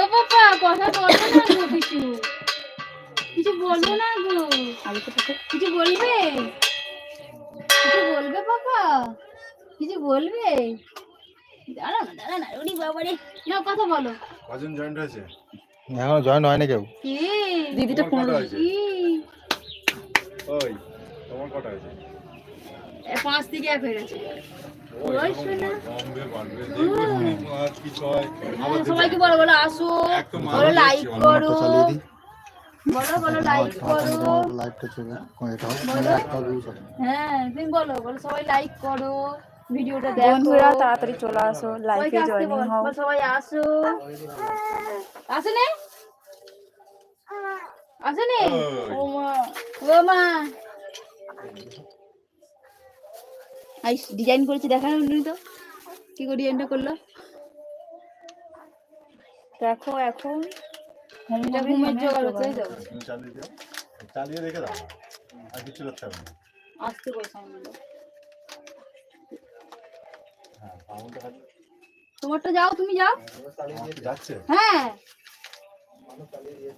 ও পাপা কথা বলো না গো কিছু। কিছু বলব না গো। কিছু বলবে? কিছু বলবে পাপা কিছু বলবে? দাঁড়া না দাঁড়া না ওরে বাবারে। না কথা বলো। কজন জয়েন্ট হয়েছে? এখনও জয়েন হয়নি কেউ। কি? দিদিটা ফোন ওই তোমার কটা হয়েছে? পাঁচ থেকে এক হয়ে গেছে। কি সবাইকে বলো বলো আসো। বলো লাইক করো। বলো বলো লাইক করো। হ্যাঁ তুমি বলো বলো সবাই লাইক করো। ভিডিওটা দেখো। বন্ধুরা তাড়াতাড়ি চলে আসো লাইভে বল, হও। সবাই আসো। আসে নে? আসে নে? ও মা ও মা। আই ডিজাইন করেছি দেখানো নি তো। কি করে ডিজাইনটা করল? দেখো এখন জোগাড় হচ্ছে চালিয়ে দাও। রেখে দাও। আর কিছু করতে হবে না। আসতে হ্যাঁ তোমারটা যাও তুমি যাও। যাচ্ছে। হ্যাঁ। চালিয়ে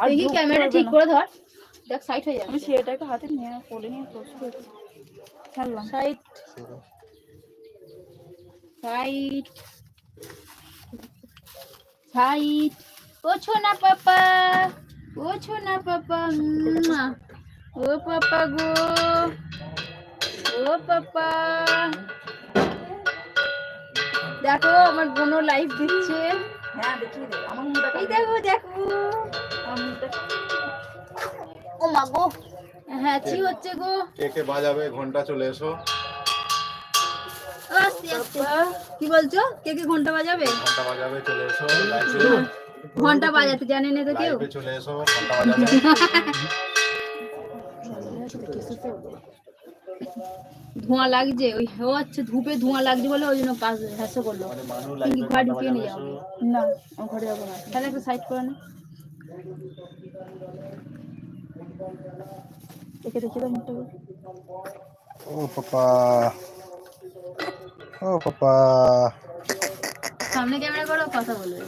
আর দেখি করবে ঠিক না। করে ধর। দেখ সাইড হয়ে আমি সেটাকে হাতে নিয়ে কোলে নিয়ে ছাড়লাম সাইড সাইড সাইড ও ছোনা পাপা ও ছোনা পাপা। ও পাপা গো ও পাপা। দেখো আমার বোনও লাইভ দিচ্ছে। হ্যাঁ দেখিয়ে দে। আমার মুখটা এই দেখো দেখো। আমার মুখটা ও মা গো। হ্যাঁ চি হচ্ছে গো। কে কে বাজাবে ঘণ্টা চলে এসো। কি বলছো? কে কে ঘণ্টা বাজাবে? ঘণ্টা বাজাবে চলে এসো। ঘণ্টা বাজাতে জানে না তো কেউ। চলে এসো ঘণ্টা বাজাবে ধোঁয়া লাগছে ওই হচ্ছে ধূপে ধোঁয়া লাগছে বলে ওই জন্য কাজ হ্যাসে করল। মানে মানু ঘরে ঢুকিয়ে নিয়ে যাও না ঘরে যাব না। তাহলে একটা সাইড করে না। দেখে দেখে দাও মুখটা। ও পাপা। ও পাপা। সামনে ক্যামেরা করো কথা বলবে।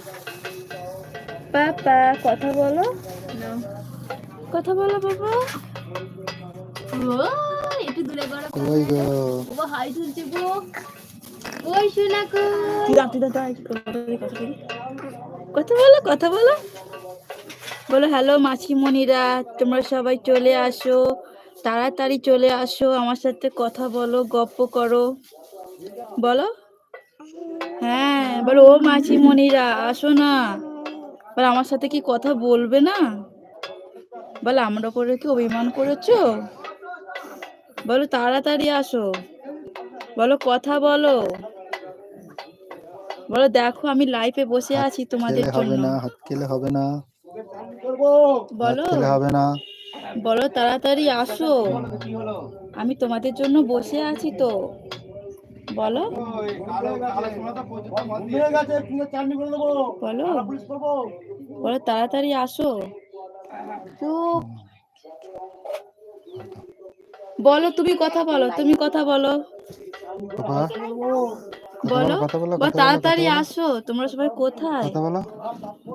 পাপা কথা বলো। কথা বলো বাবা ও একটু দূরে করো কই গো। ও হাই তুলছে গো। ওই শোনা গো তুই দাঁড়া তুই দাঁড়া কথা কথা বলি। কথা বলো কথা বলো। বলো হ্যালো মাছিমণিরা তোমরা সবাই চলে আসো। তাড়াতাড়ি চলে আসো। আমার সাথে কথা বলো গপ্প করো। বলো। হ্যাঁ বলো ও মাছিমণিরা আসো না। বলো আমার সাথে কি কথা বলবে না? বলো আমরা করে কি অভিমান করেছ? বলো তাড়াতাড়ি আসো। বলো কথা বলো। বলো দেখো আমি লাইফে বসে আছি তোমাদের হবে জন্য। না হাত খেলে হবে না। বলো। হবে না। বলো তাড়াতাড়ি আসো। আমি তোমাদের জন্য বসে আছি তো। বলো। বলো বলো তাড়াতাড়ি আসো। চুপ বলো তুমি কথা বলো তুমি কথা বলো। বলো তাড়াতাড়ি আসো তোমরা সবাই কোথায়?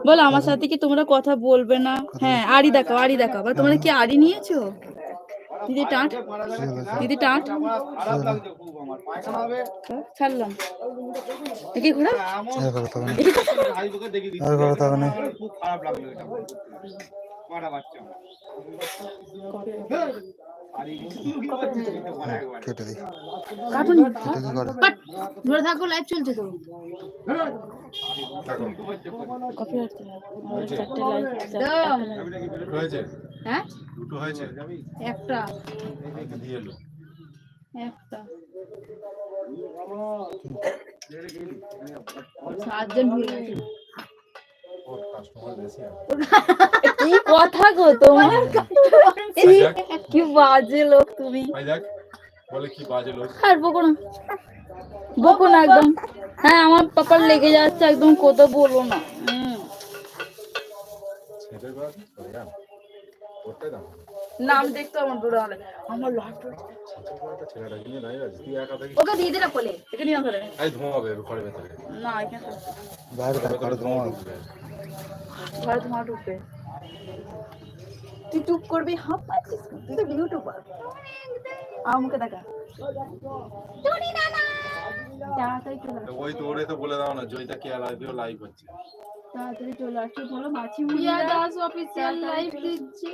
বলো। আমার সাথে কি তোমরা কথা বলবে না? হ্যাঁ আড়ি দেখাও আড়ি দেখাও। বলো, তোমরা কি আড়ি নিয়েছো? দিদি টাঁট। দিদি টাঁট। ছাড়লাম দেখি ঘোরা কেটে দিই কার্টুন কেটে কি করে ধরে থাকো লাইভ চলছে তো হ্যাঁ একটা একটা সাতজন ওর কাস্টমার বেশি আছে এই কথা গো তোমার কি বাজে লোক তুমি ভাই দেখ বলে কি বাজে লোক আর বকো না বকো না একদম হ্যাঁ আমার পাপার লেগে যাচ্ছে একদম কত বলো না হুম। ছেলে বাদ করে ওটাই দাম নাম দেখতে আমার দূরে হলে আমার লাট একটা ছেলেটা কিনে দাঁড়িয়ে আছে তুই একা থাকিস ওকে দিয়ে দে না কোলে এখানে নিয়ে আসলে এই ধোঁয়া হবে ঘরের ভেতরে না এখানে থাক। বাইরে থাক ঘরে ধোঁয়া ঘরে তোমার ঢুকবে তুই চুপ করবি হাফ পাচ্ছিস তুই তো ইউটিউবার আমার মুখে দেখা। তাড়াতাড়ি চলে। ওই তো তো বলে দাও না জয়িতা কে লাইভেও লাইভ হচ্ছে। তাড়াতাড়ি চলে আসছি বলো মাছি মুড়িয়া দাস অফিসিয়াল লাইভ দিচ্ছে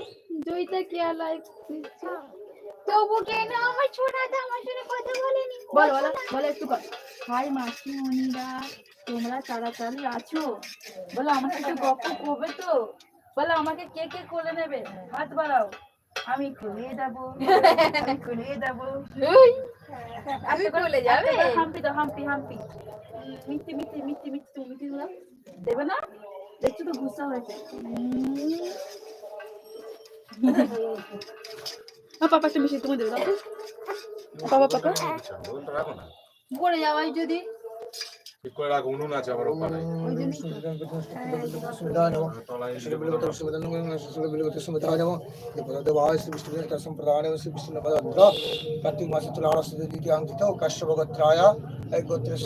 জয়িতা কেয়া লাইভ দিচ্ছে। তবু কেন আমার ছোটাটা আমার সাথে কথা বলেনি? বল বলো বলো একটু কর হাই মাসি মনিরা তোমরা তাড়াতাড়ি আছো? বলো আমাকে সাথে গপ্প করবে তো? বলো আমাকে কে কে কোলে নেবে? হাত বাড়াও। আমি খুলিয়ে যাব আমি খুলিয়ে যাব আমি কোলে যাবে? হাম্পি দাও হাম্পি হাম্পি। মিষ্টি মিষ্টি মিষ্টি মিষ্টি তুমি মিষ্টি দাও। দেবে না? দেখছ তো গুসা হয়েছে। পাপা একটা মিষ্টি তুমি দেবে দাও। পাপা পাপা। পড়ে যাওয়াই যদি ঠিক করে রাখো উনুন আছে আমার ওখানে সম্প্রদায় শ্রীকৃষ্ণ পদত্র কার্তিক মাসে তুলারস্য দ্বিতীয়াঙ্কিত কাশ্যপগত্রায় গোত্রেশ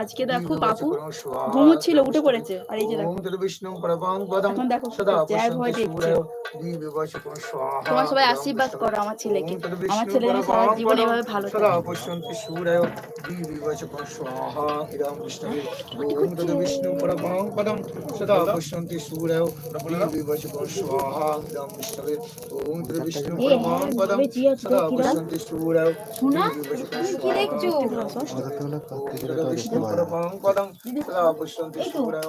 আজকে দেখো বাবু ঘুমোচ্ছিল উঠে পড়েছে। আর এই যে দেখো। এখন দেখো জয় ভয় দেখছে তোমার সবাই আশীর্বাদ করো আমার ছেলেকে। আমার ছেলে সারা জীবন এভাবে ভালো থাকে। সদা পশ্যন্তি সূরয় দিবিবচকং স্বাহা ইদং বিষ্ণবে ওম তদ বিষ্ণু পরমং পদম সদা পশ্যন্তি সূরয়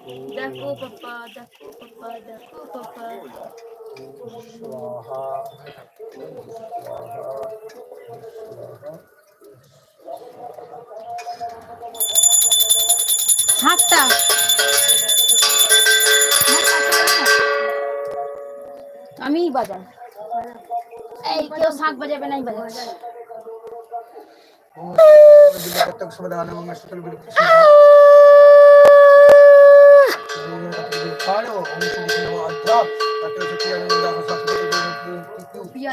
দেখো পাপা দেখো পাপা দেখো পাপা হাতটা আমি বাজান এই কেউ শাক বাজাবে নাই বাজাচ্ছে ও বিদ্যাপত্তক সমাধান এবং সকল বিলুপ্ত Pia.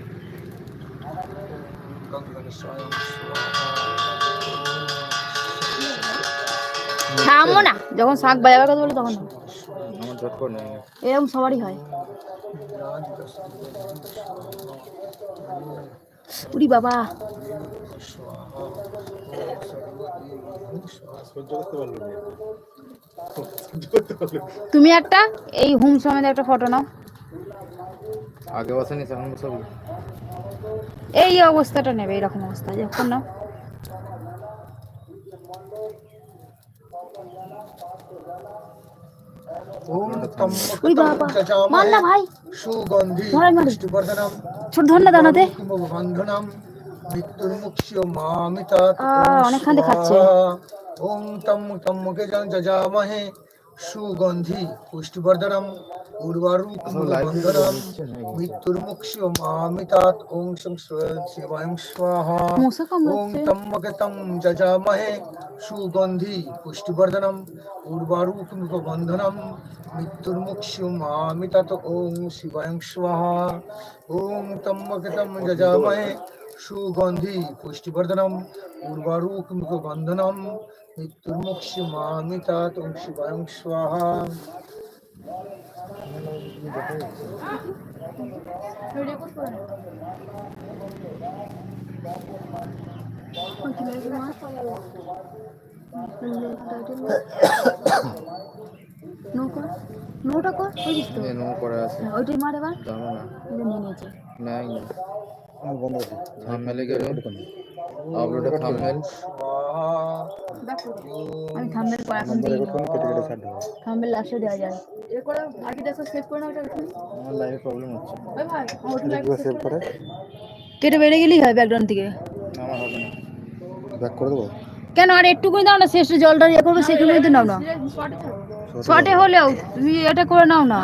থামো না যখন শাক বাজাবার কথা বলো তখন। আমার নেই এরকম সবারই হয় উরি বাবা। তুমি একটা এই হুম সমেত একটা ফটো নাও আগে বসেনি এখন সব এই অবস্থাটা নেবে এরকম অবস্থা যখন না অনেকখান ওম তম তম্মকে যজামহে সুগন্ধি পুষ্টিবর্ধনম। উর্বারুকম বন্ধনম মৃত্যুর্মুক্ষ্য মামিতাত সং শিবায় স্বাহা। যজামহে সুগন্ধি পুষ্টিবর্ধনম উর্বারুকম বন্ধনম মৃত্যুর্মুক্ষ্য মামিতাত ওম শিবায় স্বাহা। ওম তম্মকে তম যজামহে সুগন্ধি পুষ্টিবর্ধনম উর্বারুকম বন্ধনম মৃত্যুর্মুক্ষ্য মামিতাত ওম শিবায় স্বাহা। নোটা কর বুঝিস তো নো করে আছে। ওইটাই মার এবার জানো না। নিয়ে নিয়েছে নাই আমার বন্ধ আছে থামমেলে গেলে আপলোডে থামমেল আমি থাম্বেল পর এখন দিই থাম্বেল লাস্টে দেওয়া যায়। এ করে আগে দেখো সেভ করে না ওটা আমার লাইভে প্রবলেম হচ্ছে। ভাই ওটা লাইক সেভ করে কেটে বেড়ে গেলেই হয় ব্যাকগ্রাউন্ড থেকে। আমার হবে না। ব্যাক করে দেবো? কেন আর একটুকুনি দাও না শেষে জলটা ইয়ে করবে সেখানে তো নাও না। শর্টে হলেও তুমি এটা করে নাও না।